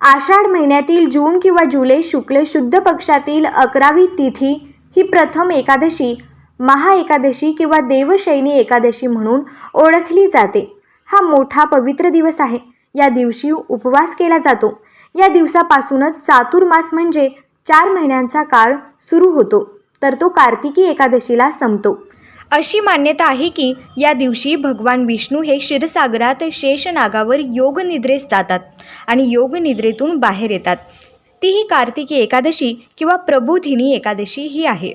आषाढ महिन्यातील जून किंवा जुलै शुक्ल शुद्ध पक्षातील अकरावी तिथी ही प्रथम एकादशी महा एकादशी किंवा देवशैनी एकादशी म्हणून ओळखली जाते. हा मोठा पवित्र दिवस आहे. या दिवशी उपवास केला जातो. या दिवसापासूनच चातुर्मास म्हणजे चार महिन्यांचा काळ सुरू होतो. तर तो कार्तिकी एकादशीला संपतो. अशी मान्यता आहे की या दिवशी भगवान विष्णू हे क्षीरसागरात शेषनागावर योगनिद्रेस जातात आणि योगनिद्रेतून बाहेर येतात. ती ही कार्तिकी एकादशी किंवा प्रबोधिनी एकादशी ही आहे.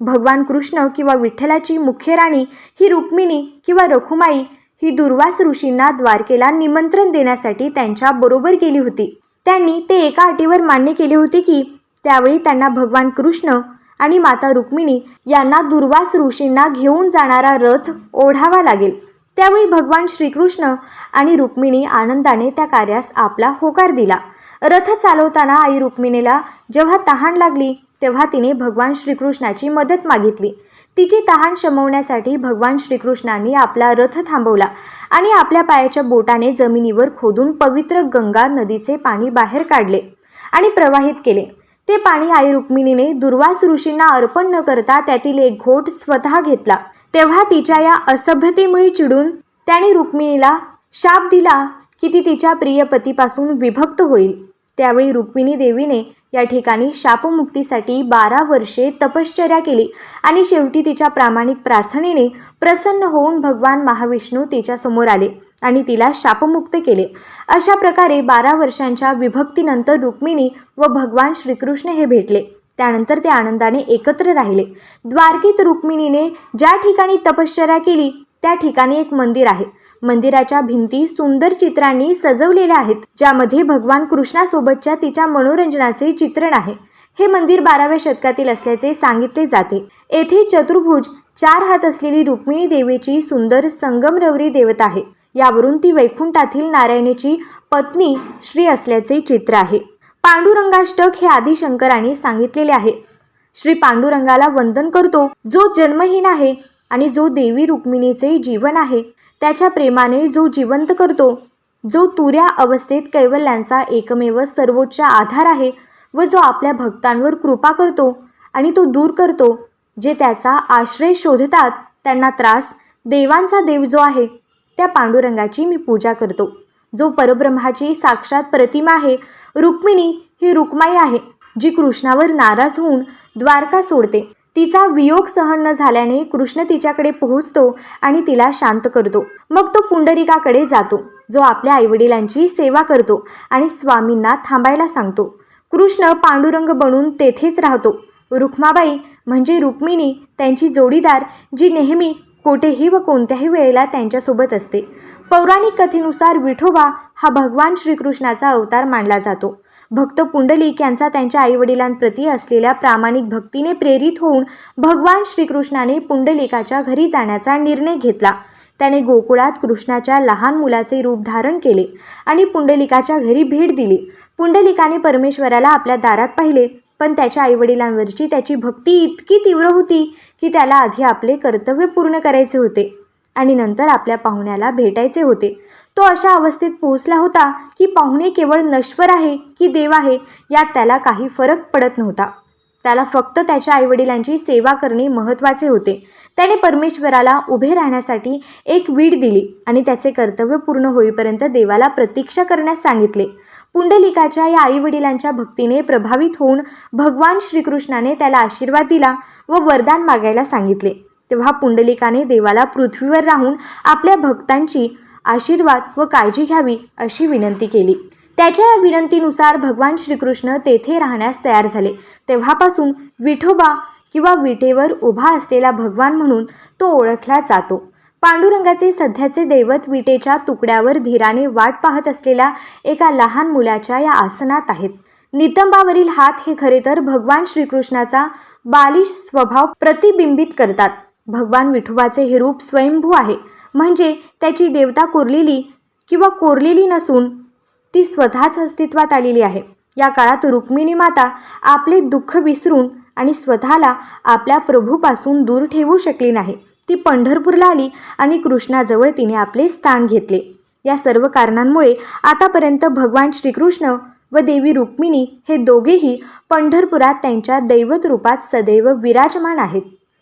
भगवान कृष्ण किंवा विठ्ठलाची मुख्य राणी ही रुक्मिणी किंवा रखुमाई ही दुर्वास ऋषींना द्वारकेला निमंत्रण देण्यासाठी त्यांच्या बरोबर गेली होती. त्यांनी ते एका अटीवर मान्य केले होते की त्यावेळी त्यांना भगवान कृष्ण आणि माता रुक्मिणी यांना दुर्वास ऋषींना घेऊन जाणारा रथ ओढावा लागेल. त्यावेळी भगवान श्रीकृष्ण आणि रुक्मिणी आनंदाने त्या कार्यास आपला होकार दिला. रथ चालवताना आई रुक्मिणीला जेव्हा तहान लागली तेव्हा तिने भगवान श्रीकृष्णाची मदत मागितली. तिची तहान शमवण्यासाठी भगवान श्रीकृष्णांनी आपला रथ थांबवला आणि आपल्या पायाच्या बोटाने जमिनीवर खोदून पवित्र गंगा नदीचे पाणी बाहेर काढले आणि प्रवाहित केले. ते पाणी आई रुक्मिणीने दुर्वास ऋषींना अर्पण न करता त्यातील एक घोट स्वतः घेतला. तेव्हा तिच्या या असभ्यतेमुळे चिडून त्याने रुक्मिणीला शाप दिला की ती तिच्या प्रिय पतीपासून विभक्त होईल. त्यावेळी रुक्मिणी देवीने या ठिकाणी शापमुक्तीसाठी बारा वर्षे तपश्चर्या केली आणि शेवटी तिच्या प्रामाणिक प्रार्थनेने प्रसन्न होऊन भगवान महाविष्णू तिच्यासमोर आले आणि तिला शापमुक्त केले. अशा प्रकारे बारा वर्षांच्या विभक्तीनंतर रुक्मिणी व भगवान श्रीकृष्ण हे भेटले. त्यानंतर ते आनंदाने एकत्र राहिले. द्वारकेत रुक्मिणीने ज्या ठिकाणी तपश्चर्या केली त्या ठिकाणी एक मंदिर आहे. मंदिराच्या भिंती सुंदर चित्रांनी सजवलेल्या आहेत ज्यामध्ये भगवान कृष्णासोबतच्या तिच्या मनोरंजनाचे चित्रण आहे. हे मंदिर बाराव्या शतकातील असल्याचे सांगितले जाते. येथे चतुर्भुज चार हात असलेली रुक्मिणी देवीची सुंदर संगमरवरी देवता आहे. यावरून ती वैकुंठातील नारायणीची पत्नी श्री असल्याचे चित्र आहे. पांडुरंगाष्टक हे आदिशंकरांनी सांगितलेले आहे. श्री पांडुरंगाला वंदन करतो जो जन्महीन आहे आणि जो देवी रुक्मिणीचे जीवन आहे त्याच्या प्रेमाने जो जिवंत करतो जो तुऱ्या अवस्थेत कैवल्यांचा एकमेव सर्वोच्च आधार आहे व जो आपल्या भक्तांवर कृपा करतो आणि तो दूर करतो जे त्याचा आश्रय शोधतात त्यांना त्रास देवांचा देव जो आहे त्या पांडुरंगाची मी पूजा करतो. जो परब्रह्माची साक्षात प्रतिमा आहे रुक्मिणी ही रुक्माई आहे जी कृष्णावर नाराज होऊन द्वारका सोडते. तिचा वियोग सहन न झाल्याने कृष्ण तिच्याकडे पोहोचतो आणि तिला शांत करतो. मग तो पुंडरिकाकडे जातो जो आपल्या आईवडिलांची सेवा करतो आणि स्वामींना थांबायला सांगतो. कृष्ण पांडुरंग बनून तेथेच राहतो. रुक्माबाई म्हणजे रुक्मिणी त्यांची जोडीदार जी नेहमी कोठेही व कोणत्याही वेळेला त्यांच्यासोबत असते. पौराणिक कथेनुसार विठोबा हा भगवान श्रीकृष्णाचा अवतार मानला जातो. भक्त पुंडलिक यांचा त्यांच्या आईवडिलांप्रती असलेल्या प्रामाणिक भक्तीने प्रेरित होऊन भगवान श्रीकृष्णाने पुंडलिकाच्या घरी जाण्याचा निर्णय घेतला. त्याने गोकुळात कृष्णाच्या लहान मुलाचे रूप धारण केले आणि पुंडलिकाच्या घरी भेट दिली. पुंडलिकाने परमेश्वराला आपल्या दारात पाहिले. पण त्याच्या आईवडिलांवरची त्याची भक्ती इतकी तीव्र होती की त्याला आधी आपले कर्तव्य पूर्ण करायचे होते आणि नंतर आपल्या पाहुण्याला भेटायचे होते. तो अशा अवस्थेत पोहोचला होता की पाहुणे केवळ नश्वर आहे की देव आहे यात त्याला काही फरक पडत नव्हता. त्याला फक्त त्याच्या आईवडिलांची सेवा करणे महत्त्वाचे होते. त्याने परमेश्वराला उभे राहण्यासाठी एक वीड दिली आणि त्याचे कर्तव्य पूर्ण होईपर्यंत देवाला प्रतीक्षा करण्यास सांगितले. पुंडलिकाच्या या आईवडिलांच्या भक्तीने प्रभावित होऊन भगवान श्रीकृष्णाने त्याला आशीर्वाद दिला व वरदान मागायला सांगितले. तेव्हा पुंडलिकाने देवाला पृथ्वीवर राहून आपल्या भक्तांची आशीर्वाद व काळजी घ्यावी अशी विनंती केली. त्याच्या या विनंतीनुसार भगवान श्रीकृष्ण तेथे राहण्यास तयार झाले. तेव्हापासून विठोबा किंवा विटेवर उभा असलेला भगवान म्हणून तो ओळखला जातो. पांडुरंगाचे सध्याचे दैवत विटेच्या तुकड्यावर धीराने वाट पाहत असलेल्या एका लहान मुलाच्या या आसनात आहेत. नितंबावरील हात हे खरे तर भगवान श्रीकृष्णाचा बालिश स्वभाव प्रतिबिंबित करतात. भगवान विठोबाचे हे रूप स्वयंभू आहे. म्हणजे त्याची देवता कोरलेली किंवा कोरलेली नसून ती स्वतःच अस्तित्वात आलेली आहे. या काळात रुक्मिणी माता आपले दुःख विसरून आणि स्वतःला आपल्या प्रभूपासून दूर ठेवू शकली नाही. ती पंढरपूरला आली आणि कृष्णाजवळ तिने आपले स्थान घेतले. या सर्व कारणांमुळे आतापर्यंत भगवान श्रीकृष्ण व देवी रुक्मिणी हे दोघेही पंढरपुरात त्यांच्या दैवत रूपात सदैव विराजमान आहेत.